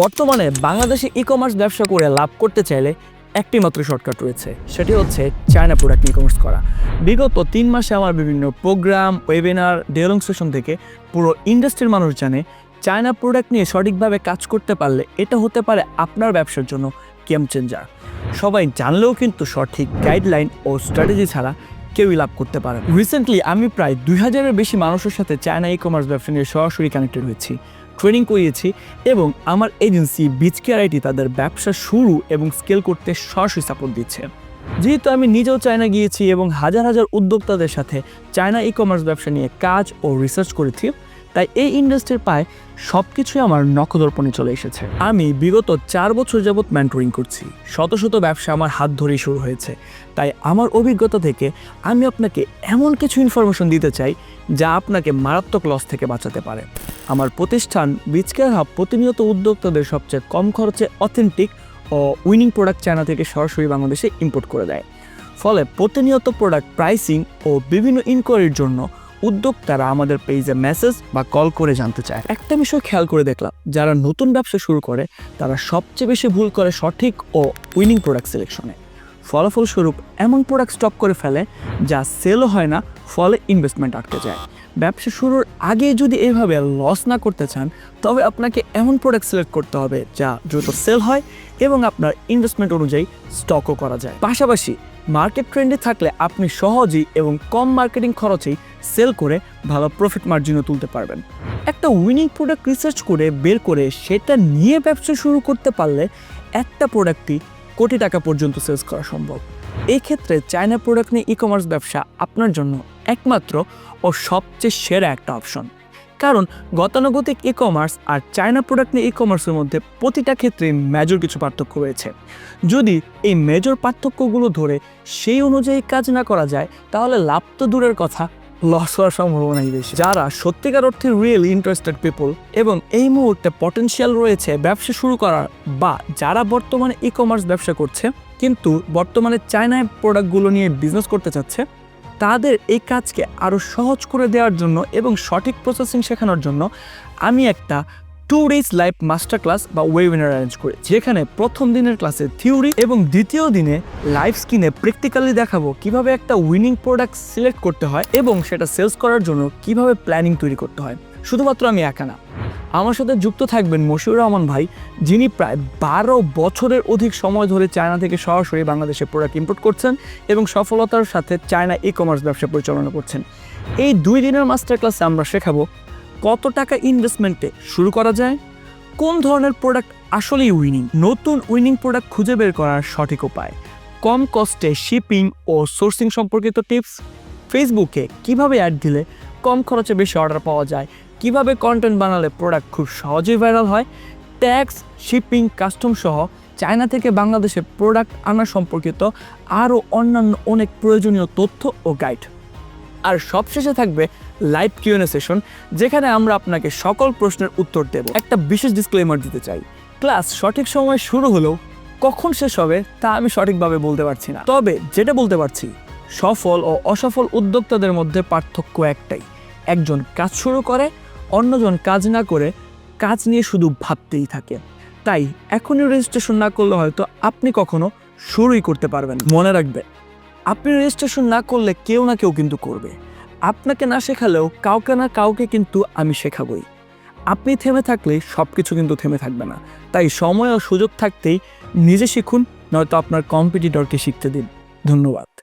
বর্তমানে বাংলাদেশে e commerce ব্যবসা করে লাভ করতে চাইলে একটি মাত্র শর্টকাট রয়েছে। সেটি হচ্ছে চায়না প্রোডাক্ট ই কমার্স করা। বিগত তিন মাসে আমার বিভিন্ন প্রোগ্রাম ওয়েবিনার ডেলং সেশন থেকে পুরো ইন্ডাস্ট্রির মানুষ জানে চায়না প্রোডাক্ট নিয়ে সঠিকভাবে কাজ করতে পারলে এটা হতে পারে আপনার ব্যবসার জন্য গেম চেঞ্জার সবাই জানলেও কিন্তু সঠিক গাইডলাইন ও স্ট্র্যাটেজি ছাড়া কেউই লাভ করতে পারে রিসেন্টলি আমি প্রায় দুই হাজারের বেশি মানুষের সাথে চায়না ই কমার্স ব্যবসা নিয়ে সরাসরি কানেক্টেড হয়েছি। ট্রেনিং করিয়েছি এবং আমার এজেন্সি বিচ কেয়ার আইটি তাদের ব্যবসা শুরু এবং স্কেল করতে সরাসরি সাপোর্ট দিচ্ছে। যেহেতু আমি নিজেও চায়না গিয়েছি এবং হাজার হাজার উদ্যোক্তাদের সাথে চায়না ই কমার্স ব্যবসা নিয়ে কাজ ও রিসার্চ করেছি, তাই এই ইন্ডাস্ট্রির পায় সব কিছুই আমার নখদর্পণে চলে এসেছে। আমি বিগত চার বছর যাবৎ মেন্টরিং করছি। শত শত ব্যবসা আমার হাত ধরেই শুরু হয়েছে। তাই আমার অভিজ্ঞতা থেকে আমি আপনাকে এমন কিছু ইনফরমেশন দিতে চাই যা আপনাকে মারাত্মক লস থেকে বাঁচাতে পারে। আমার প্রতিষ্ঠান বিচকেয়ার হাব প্রতিনিয়ত উদ্যোক্তাদের সবচেয়ে কম খরচে অথেন্টিক ও উইনিং প্রোডাক্ট চায়না থেকে সরাসরি বাংলাদেশে ইম্পোর্ট করে দেয়। ফলে প্রতিনিয়ত প্রোডাক্ট প্রাইসিং ও বিভিন্ন ইনকোয়ারির জন্য উদ্যোক্তারা আমাদের পেজে মেসেজ বা কল করে জানতে চায়। একটা বিষয় খেয়াল করে দেখলাম, যারা নতুন ব্যবসা শুরু করে, তারা সবচেয়ে বেশি ভুল করে সঠিক ও উইনিং প্রোডাক্ট সিলেকশনে ফলাফলস্বরূপ এমন প্রোডাক্ট স্টক করে ফেলে যা সেলও হয় না, ফলে ইনভেস্টমেন্ট আটকে যায়। ব্যবসা শুরুর আগে যদি এভাবে লস না করতে চান, তবে আপনাকে এমন প্রোডাক্ট সিলেক্ট করতে হবে যা দ্রুত সেল হয় এবং আপনার ইনভেস্টমেন্ট অনুযায়ী স্টকও করা যায়। পাশাপাশি মার্কেট ট্রেন্ডে থাকলে আপনি সহজেই এবং কম মার্কেটিং খরচেই সেল করে ভালো প্রফিট মার্জিনও তুলতে পারবেন। একটা উইনিং প্রোডাক্ট রিসার্চ করে বের করে সেটা নিয়ে ব্যবসা শুরু করতে পারলে একটা প্রোডাক্টই কোটি টাকা পর্যন্ত সেলস করা সম্ভব। এই ক্ষেত্রে চায়না প্রোডাক্ট নিয়ে ই কমার্স ব্যবসা আপনার জন্য একমাত্র ও সবচেয়ে সেরা একটা অপশন কারণ গতানুগতিক ই কমার্স আর চায়না প্রোডাক্ট নিয়ে ই কমার্সের মধ্যে প্রতিটা ক্ষেত্রে মেজর কিছু পার্থক্য রয়েছে। যদি এই মেজর পার্থক্যগুলো ধরে সেই অনুযায়ী কাজ না করা যায়, তাহলে লাভ তো দূরের কথা লস হওয়ার সম্ভাবনাই বেশি। যারা সত্যিকার অর্থে রিয়েল ইন্টারেস্টেড পিপল এবং এই মুহূর্তে পটেনশিয়াল রয়েছে ব্যবসা শুরু করার বা যারা বর্তমানে ই কমার্স ব্যবসা করছে, কিন্তু বর্তমানে চায়নায় প্রোডাক্টগুলো নিয়ে বিজনেস করতে চাচ্ছে, তাদের এই কাজকে আরও সহজ করে দেওয়ার জন্য এবং সঠিক প্রসেসিং শেখানোর জন্য আমি একটা two days live master class বা ওয়েবিনার অ্যারেঞ্জ করি, যেখানে প্রথম দিনের ক্লাসে থিওরি এবং দ্বিতীয় দিনে লাইভ স্ক্রিনে প্র্যাকটিক্যালি দেখাবো কীভাবে একটা উইনিং প্রোডাক্ট সিলেক্ট করতে হয় এবং সেটা সেলস করার জন্য কীভাবে প্ল্যানিং তৈরি করতে হয়। শুধুমাত্র আমি একা না। আমার সাথে যুক্ত থাকবেন মশিউর রহমান ভাই, যিনি প্রায় বারো বছরের অধিক সময় ধরে চায়না থেকে সরাসরি বাংলাদেশে প্রোডাক্ট ইম্পোর্ট করছেন এবং সফলতার সাথে চায়না ই কমার্স ব্যবসা পরিচালনা করছেন। এই দুই দিনের মাস্টার ক্লাসে আমরা শেখাবো কত টাকা ইনভেস্টমেন্টে শুরু করা যায়? কোন ধরনের প্রোডাক্ট আসলেই উইনিং নতুন উইনিং প্রোডাক্ট খুঁজে বের করার সঠিক উপায়? কম কস্টে শিপিং ও সোর্সিং সম্পর্কিত টিপস ফেসবুকে কীভাবে অ্যাড দিলে কম খরচে বেশি অর্ডার পাওয়া যায়? কীভাবে কন্টেন্ট বানালে প্রোডাক্ট খুব সহজেই ভাইরাল হয়? ট্যাক্স শিপিং কাস্টম সহ চায়না থেকে বাংলাদেশে প্রোডাক্ট আনা সম্পর্কিত আরও অন্যান্য অনেক প্রয়োজনীয় তথ্য ও গাইড আর সবশেষে থাকবে লাইভ কিউএনএ সেশন যেখানে আমরা আপনাকে সকল প্রশ্নের উত্তর দেব। একটা বিশেষ ডিসক্লেমার দিতে চাই। ক্লাস সঠিক সময় শুরু হলেও কখন শেষ হবে তা আমি সঠিকভাবে বলতে পারছি না। তবে যেটা বলতে পারছি, সফল ও অসফল উদ্যোক্তাদের মধ্যে পার্থক্য একটাই। একজন কাজ শুরু করে, অন্যজন কাজ না করে কাজ নিয়ে শুধু ভাবতেই থাকে। তাই এখনই রেজিস্ট্রেশন না করলে হয়তো আপনি কখনো শুরুই করতে পারবেন মনে রাখবেন আপনি রেজিস্ট্রেশন না করলে কেউ না কেউ কিন্তু করবে। আপনাকে না শেখালেও কাউকে না কাউকে কিন্তু আমি শেখাবই। আপনি থেমে থাকলে সব কিছু কিন্তু থেমে থাকবে না। তাই সময় ও সুযোগ থাকতেই নিজে শিখুন, নয়তো আপনার কম্পিটিটরকে শিখতে দিন। ধন্যবাদ।